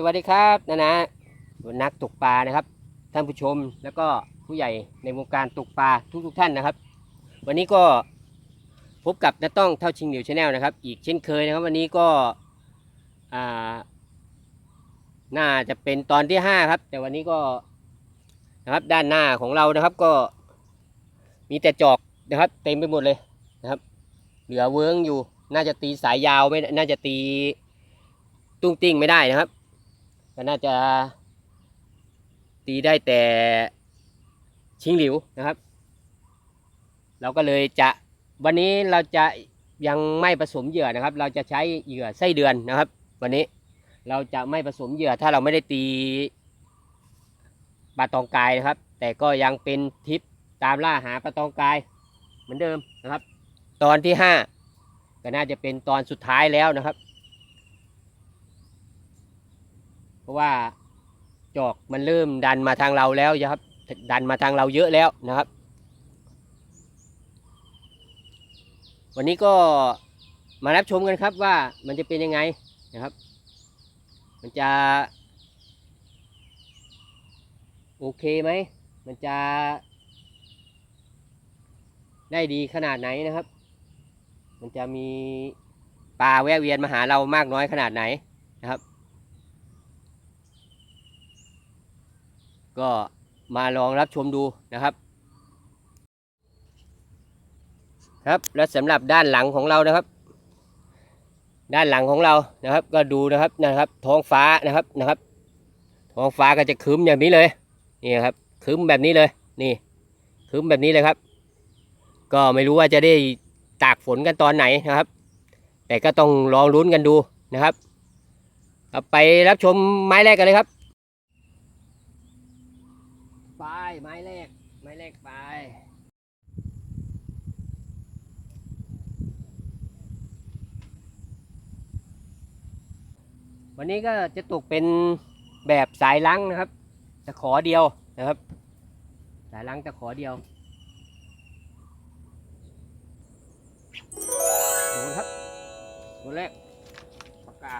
สวัสดีครับนะนะนักตกปลานะครับ ท่านผู้ชมแล้วก็ผู้ใหญ่ในวงการตกปลาทุกๆท่านนะครับ วันนี้ก็พบกับน้าต้องเท่าชิงเหนียวชาแนลนะครับ อีกเช่นเคยนะครับ วันนี้ก็น่าจะเป็นตอนที่ห้าครับ แต่วันนี้ก็นะครับด้านหน้าของเรานะครับก็มีแต่จอกนะครับ เต็มไปหมดเลยนะครับ เหลือเวิ้งอยู่น่าจะตีสายยาวไม่น่าจะตีตุ้งติ้งไม่ได้นะครับ ก็น่าจะตีได้แต่ชิงหลิวนะครับ เราก็เลยจะวันนี้เราจะยังไม่ผสมเหยื่อนะครับ เราจะใช้เหยื่อไส้เดือนนะครับ วันนี้เราจะไม่ผสมเหยื่อถ้าเราไม่ได้ตีปลาตองกายนะครับ แต่ก็ยังเป็นทิปตามล่าหาปลาตองกายเหมือนเดิมนะครับ ตอนที่ห้าก็น่าจะเป็นตอนสุดท้ายแล้วนะครับ เพ ราะว่าจอกมันเริ่มดันมาทางเราแล้วนะครับ ดันมาทางเราเยอะแล้วนะครับ วันนี้ก็มารับชมกันครับว่ามันจะเป็นยังไงนะครับ มันจะ โอเคไหม มันจะ ได้ดีขนาดไหนนะครับ มันจะมีปลาแวะเวียนมาหาเรามากน้อยขนาดไหนนะครับ ก็มาลองรับชมดูนะครับ ครับและสำหรับด้านหลังของเรานะครับ ด้านหลังของเรานะครับ ก็ดูนะครับนะครับ ท้องฟ้านะครับนะครับ ท้องฟ้าก็จะครึ้มอย่างนี้เลยนี่ครับครึ้มแบบนี้เลยนี่ครึ้มแบบนี้เลยครับ ก็ไม่รู้ว่าจะได้ตากฝนกันตอนไหนนะครับ แต่ก็ต้องลองลุ้นกันดูนะครับไปรับชมไม้แรกกันเลยครับ ไป ไม้แรก ไม้แรกไป วันนี้ก็จะตกเป็นแบบสายลังนะครับตะขอเดียวนะครับ สายลังตะขอเดียวโดนครับตัวแรกปากกา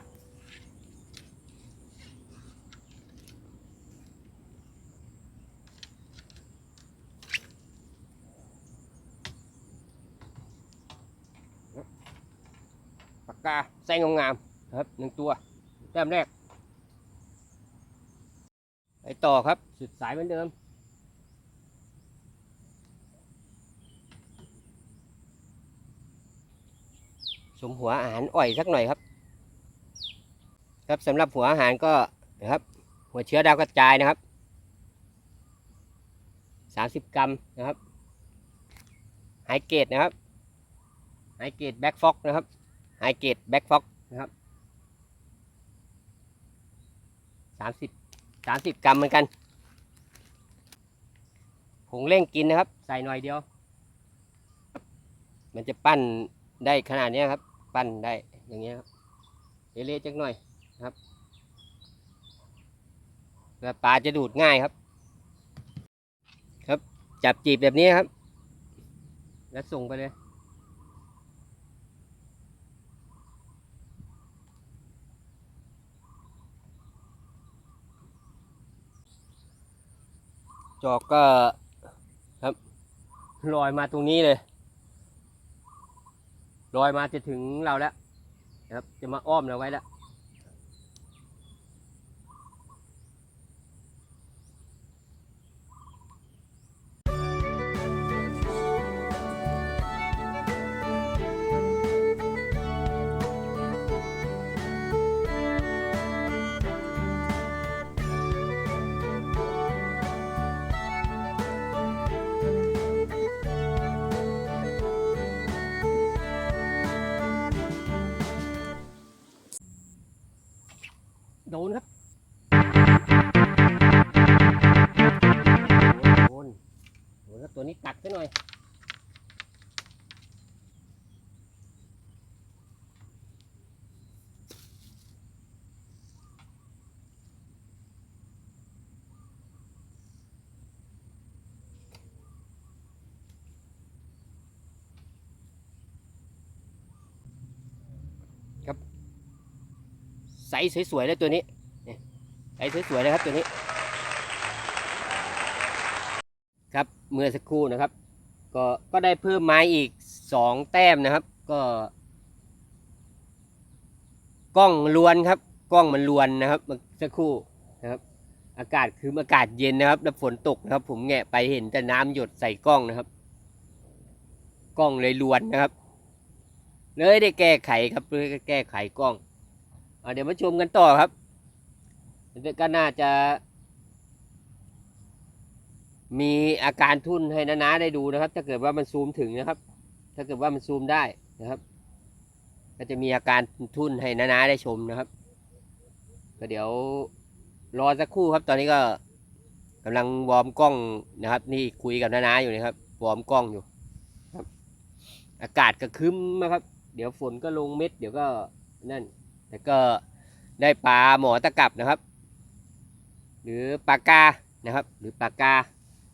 กกาไส้งามๆนะครับหนึ่งตัวแต้มแรกไปต่อครับสุดสายเหมือนเดิม สมหัวอาหารอ่อยสักหน่อยครับ ครับสำหรับหัวอาหารก็นะครับ หัวเชื้อดาวกระจายนะครับสามสิบกรัมนะครับไฮเกตนะครับไฮเกตแบ็กฟ็อกนะครับ ไฮเกตแบ็กฟ็อกนะครับสามสิบสามสิบกรัมเหมือนกันผงเร่งกินนะครับ ใส่หน่อยเดียว มันจะปั้นได้ขนาดนี้ครับ ปั้นได้อย่างเงี้ยครับเละๆจักหน่อยนะครับแล้วปลาจะดูดง่ายครับ ครับจับจีบแบบนี้ครับ แล้วส่งไปเลย จอกก็ครับลอยมาตรงนี้เลยลอยมาจะถึงเราแล้วนะครับ จะมาอ้อมเราไว้แล้ว โดนครับโดนโดนครับตัวนี้ตักซะหน่อย ไซส์สวยๆเลยตัวนี้เนี่ยไอ้สวยๆนะครับตัวนี้ ครับเมื่อสักครู่นะครับ ก็ก็ได้เพิ่มไม้อีกสองแต้มนะครับ ก็กล้องลวนครับ กล้องมันลวนนะครับเมื่อสักครู่นะครับ อากาศคืออากาศเย็นนะครับแล้วฝนตกนะครับ ผมแงะไปเห็นแต่น้ำหยดใส่กล้องนะครับ กล้องเลยลวนนะครับเลยได้แก้ไขครับเลยได้แก้ไขกล้อง เดี๋ยวมาชมกันต่อครับก็น่าจะ มีอาการทุ่นให้น้าๆได้ดูนะครับ ถ้าเกิดว่ามันซูมถึงนะครับ ถ้าเกิดว่ามันซูมได้นะครับ ก็จะมีอาการทุ่นให้น้าๆได้ชมนะครับ ก็เดี๋ยวรอสักครู่ครับ ตอนนี้ก็กำลังวอร์มกล้องนะครับ นี่คุยกับน้าๆอยู่นะครับ วอร์มกล้องอยู่ครับ อากาศก็คึ้มนะครับ เดี๋ยวฝนก็ลงเม็ด เดี๋ยวก็นั่น แต่ก็ได้ปลาหมอตะกับนะครับ หรือปลากานะครับ หรือปลากา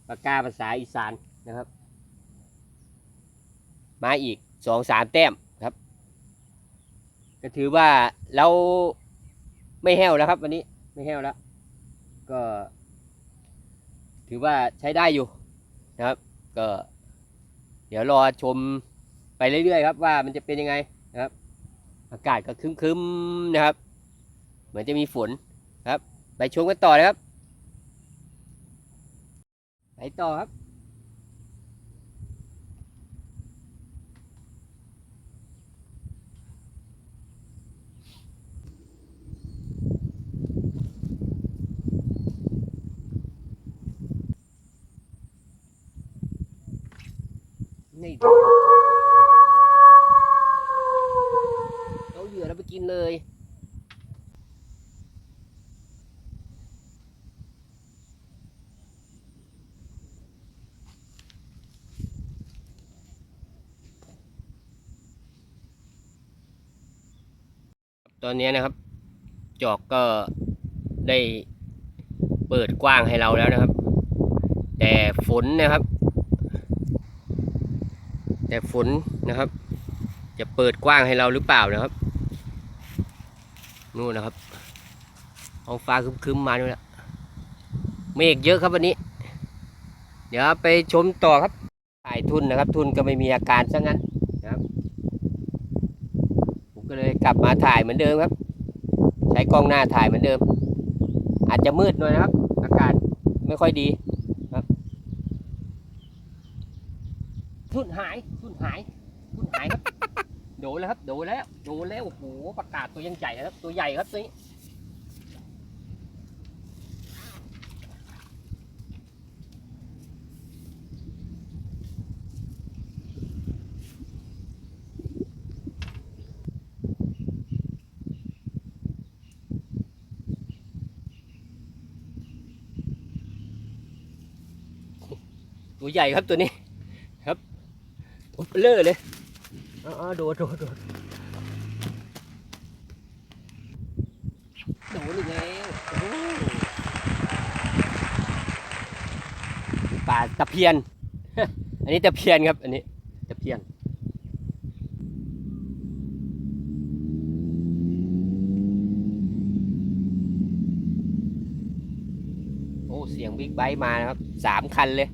ปลากาภาษาอีสานนะครับ มาอีกสองสามแต้มครับ ก็ถือว่าเราไม่แห้วแล้วครับ วันนี้ไม่แห้วแล้ว ก็ ถือว่าใช้ได้อยู่นะครับ ก็ เดี๋ยวรอชมไปเรื่อยๆครับว่ามันจะเป็นยังไงนะครับ อากาศก็คึ้มๆนะครับ เหมือนจะมีฝนครับ ไปชมกันต่อเลยครับ ไปต่อครับนี่ เลย ตอนนี้นะครับ จอกก็ได้เปิดกว้างให้เราแล้วนะครับ แต่ฝนนะครับ แต่ฝนนะครับ จะเปิดกว้างให้เราหรือเปล่านะครับ นู่นนะครับท้องฟ้าคึ้มๆมาด้วยละเมฆเยอะครับวันนี้ เดี๋ยวไปชมต่อครับถ่ายทุนนะครับ ทุนก็ไม่มีอาการซะงั้นนะครับ ผมก็เลยกลับมาถ่ายเหมือนเดิมครับ ใช้กล้องหน้าถ่ายเหมือนเดิม อาจจะมืดหน่อยนะครับ อากาศไม่ค่อยดีครับ ทุนหายทุนหายทุนหาย โดนแล้วครับโดนแล้วโดนแล้วโอ้โหประกาศตัวยังใหญ่ครับตัวใหญ่ครับตัวนี้ตัวใหญ่ครับตัวนี้ครับโอ้เลอเลย อ๋อโดดโดดโดดโดดอีกแล้วปลาตะเพียน อันนี้ตะเพียนครับ อันนี้ตะเพียนโอ้เสียงบิ๊กไบค์มานะครับสามคันเลย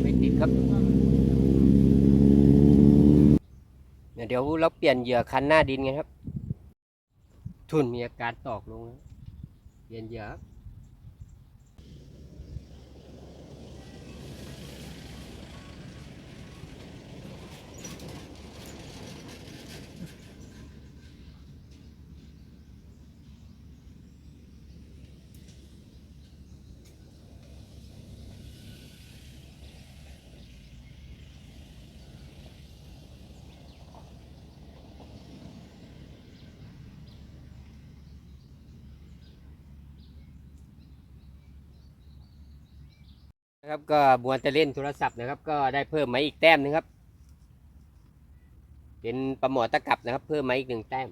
ไม่ติดครับ เดี๋ยวเราเปลี่ยนเหยื่อคันหน้าดินไงครับ ทุนมีอาการตอกลง เปลี่ยนเหยื่อ ครับก็บัวจะเล่นโทรศัพท์นะครับ ก็ได้เพิ่มมาอีกแต้มนึงครับ เป็นประหมอตะกับนะครับ เพิ่มมาอีกหนึ่งแต้ม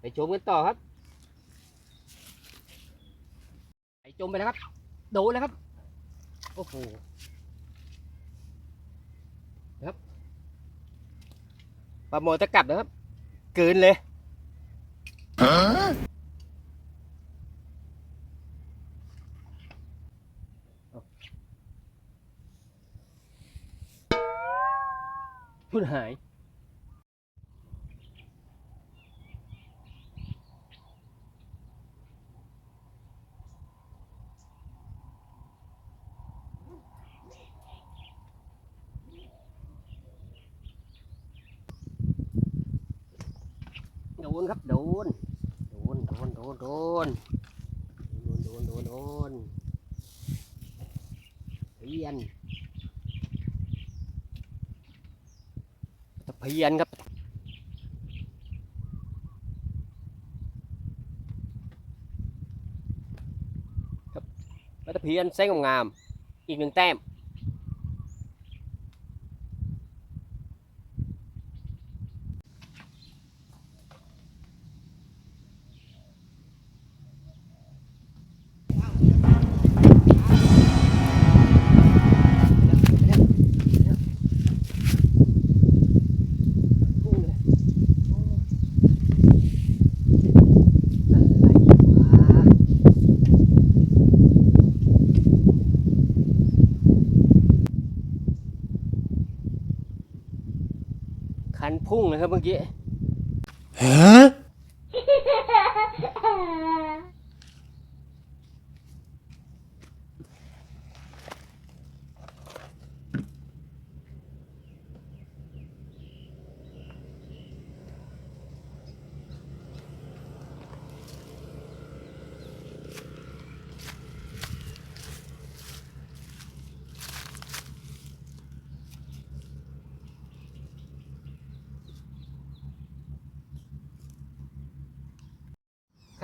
ไปชมกันต่อครับไปจมไปแล้วครับ โดนแล้วครับ โอ้โหครับประหมอตะกับนะครับ เกินเลย พุ่นหายโดนครับโดนโดนโดนโดนโดนโดนโดนโดนโดนเพียนตะเพียนครับ ครับตะเพียนแสงงามๆอีกหนึ่งแต้ม พุ่งเลยอะไรวะคันพุ่งเลยครับเมื่อกี้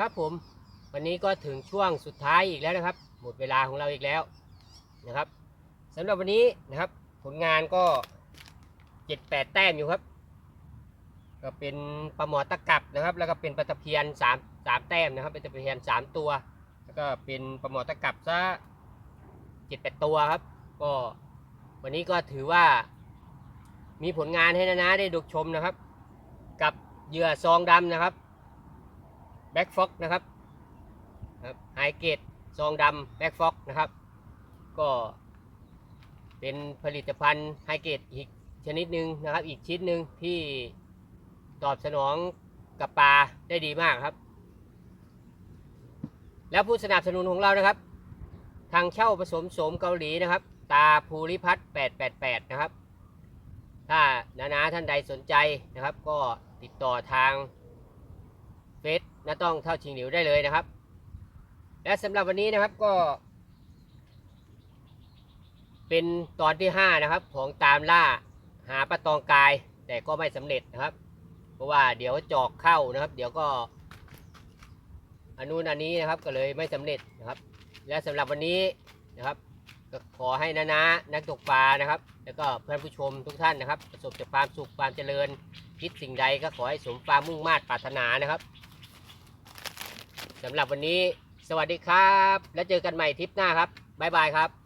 ครับผมวันนี้ก็ถึงช่วงสุดท้ายอีกแล้วนะครับ หมดเวลาของเราอีกแล้วนะครับสำหรับวันนี้นะครับ ผลงานก็เจ็ดแปดแต้มอยู่ครับ ก็เป็นปลาหมอตะกับนะครับ แล้วก็เป็นปลาตะเพียนสามสามแต้มนะครับเป็นตะเพียนสามตัว แล้วก็เป็นปลาหมอตะกับซะเจ็ดแปดตัวครับ ก็วันนี้ก็ถือว่ามีผลงานให้นะนะได้ดูชมนะครับ กับเหยื่อซองดำนะครับ แบ็กฟ็อกนะครับไฮเกตซองดำแบ็กฟ็อกนะครับ ก็เป็นผลิตภัณฑ์ไฮเกตอีกชนิดหนึ่งนะครับ อีกชิ้นหนึ่งที่ตอบสนองกับปลาได้ดีมากครับ แล้วผู้สนับสนุนของเรานะครับ ทางเช่าผสมโสมเกาหลีนะครับ ตาภูริพัฒน์888 นะครับ ถ้านานาท่านใดสนใจนะครับ ก็ติดต่อทาง นาต้องเท่าชิงหลิวได้เลยนะครับ และสำหรับวันนี้นะครับก็ เป็นตอนที่ 5 นะครับ ของตามล่าหาปลาตองกาย แต่ก็ไม่สำเร็จนะครับ เพราะว่าเดี๋ยวจอกเข้านะครับ เดี๋ยวก็อันนู้นอันนี้นะครับก็เลยไม่สำเร็จนะครับ และสำหรับวันนี้นะครับขอให้นานานักตกปลานะครับ แล้วก็เพื่อนผู้ชมทุกท่านนะครับ ประสบแต่ความสุขความเจริญ คิดสิ่งใดก็ขอให้สมความมุ่งมา่ปรารถนานะครับ สำหรับวันนี้ สวัสดีครับ แล้วเจอกันใหม่ทริปหน้าครับบ๊ายบายครับ